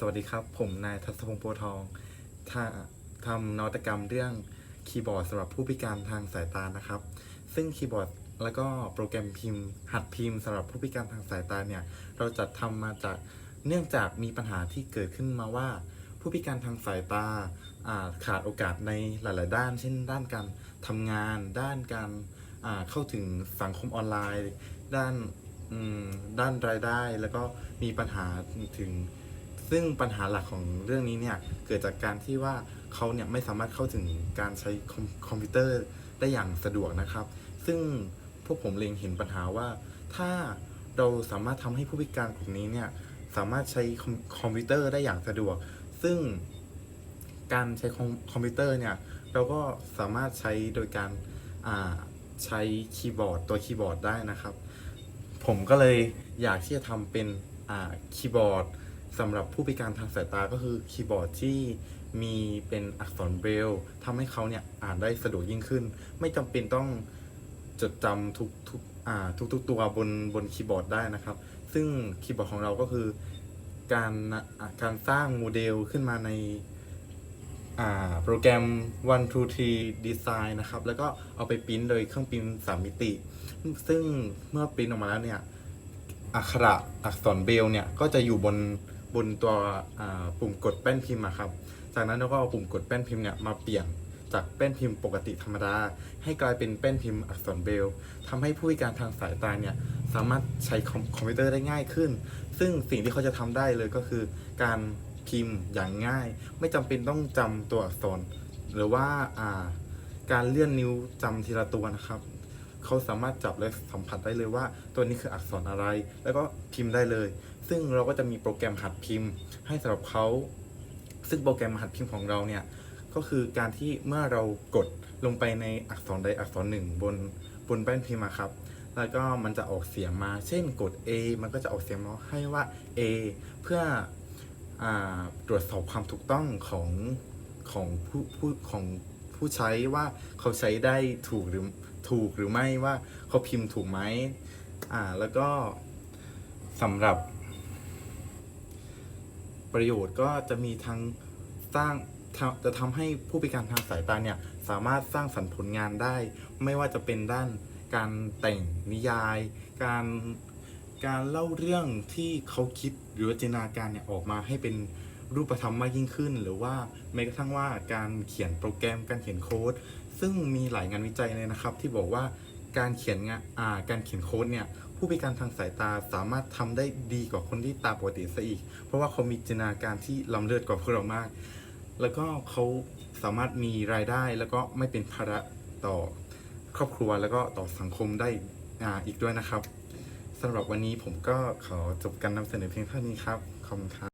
สวัสดีครับ ผมนายทัศพงศ์โพทองถ้าทำนวัตกรรมเรื่องคีย์บอร์ดสำหรับผู้พิการทางสายตานะครับ ซึ่งคีย์บอร์ดแล้วก็โปรแกรมพิมพ์ หัดพิมพ์สำหรับผู้พิการทางสายตาเนี่ย เราจัดทำมาจากเนื่องจากมีปัญหาที่เกิดขึ้นมาว่า ผู้พิการทางสายตาาขาดโอกาสในหลาย ๆ ด้าน เช่น ด้านการทำงาน ด้านการเข้าถึงสังคมออนไลน์ ด้านด้านรายได้ แล้วก็มีปัญหาถึง ซึ่งปัญหาหลักของเรื่องนี้เนี่ยเกิดจากการที่ว่าเขาเนี่ยไม่สามารถเข้าถึงการใช้คอมคอมพิวเตอร์ได้อย่างสะดวกนะครับ ซึ่งพวกผมเล็งเห็นปัญหาว่า ถ้าเราสามารถทำให้ผู้พิการกลุ่มนี้เนี่ยสามารถใช้คอมพิวเตอร์ได้อย่างสะดวก ซึ่งการใช้คอมคอมพิวเตอร์เนี่ยเราก็สามารถใช้โดยการใช้คีย์บอร์ดตัวคีย์บอร์ดได้นะครับ ผมก็เลยอยากที่จะทำเป็นคีย์บอร์ด สำหรับผู้พิการทางสายตาก็คือคีย์บอร์ดที่มีเป็นอักษรเบรลทำให้เขาเนี่ยอ่านได้สะดวกยิ่งขึ้น ไม่จำเป็นต้องจดจำทุกทุกอ่าทุกทุกตัวบนบนคีย์บอร์ดได้นะครับ ซึ่งคีย์บอร์ดของเราก็คือการการสร้างโมเดลขึ้นมาในอ่าโปรแกรม one two three design นะครับ แล้วก็เอาไปปริ้นโดยเครื่องปริ้นสามมิติ ซึ่งเมื่อปริ้นออกมาแล้วเนี่ยอักขระอักษรเบรลเนี่ยก็จะอยู่บน บนตัวปุ่มกดแป้นพิมพ์ครับ จากนั้นเราก็เอาปุ่มกดแป้นพิมพ์เนี่ยมาเปลี่ยนจากแป้นพิมพ์ปกติธรรมดา ให้กลายเป็นแป้นพิมพ์อักษรเบรลล์ทำให้ผู้พิการทางสายตาเนี่ยสามารถใช้คอมคอมพิวเตอร์ได้ง่ายขึ้น ซึ่งสิ่งที่เขาจะทำได้เลยก็คือ การพิมพ์อย่างง่าย ไม่จำเป็นต้องจำตัวอักษร หรือว่าอ่าการเลื่อนนิ้วจำทีละตัวนะครับ เขาสามารถจับและสัมผัสได้เลยว่า ตัวนี้คืออักษรอะไร แล้วก็พิมพ์ได้เลย ซึ่งเราก็จะมีโปรแกรมหัดพิมพ์ ให้สำหรับเขาซึ่งโปรแกรมหัดพิมพ์ของเราเนี่ยก็คือการที่เมื่อเรากดลงไปในอักษรใดอักษรหนึ่งบนบนแป้นพิมพ์ครับ แล้วก็มันจะออกเสียงมา เช่นกด A มันก็จะออกเสียงมาให้ว่า A เพื่ออตรวจสอบความถูกต้องของของผู้ผู้ของผู้ใช้ว่าเขาใช้ได้ถูกหรือ ถูกหรือไม่ว่าเขาพิมพ์ถูกไหมอ่า แล้วก็สำหรับ ประโยชน์ก็จะมีทั้งสร้างจะทำให้ผู้พิการทางสายตาเนี่ย สามารถสร้างสรรค์ผลงานได้ ไม่ว่าจะเป็นด้านการแต่งนิยาย การการเล่าเรื่องที่เขาคิดหรือว่าจินตนาการเนี่ยออกมาให้เป็นรูปธรรมมากยิ่งขึ้น หรือว่าแม้กระทั่งว่าการเขียนโปรแกรมการเขียนโค้ด ซึ่งมีหลายงานวิจัยเลยนะครับ ที่บอกว่าการเขียนงานการเขียนโค้ดเนี่ยผู้พิการทางสายตาสามารถทำได้ดีกว่าคนที่ตาปกติซะอีก เพราะว่าเขามีจินตนาการที่ล้ำเลิศกว่าพวกเรามาก แล้วก็เขาสามารถมีรายได้แล้วก็ไม่เป็นภาระต่อครอบครัวแล้วก็ต่อสังคมได้อ่าอีกด้วยนะครับสำหรับวันนี้ผมก็ขอจบการนำเสนอเพียงเท่านี้ครับ ขอบคุณครับ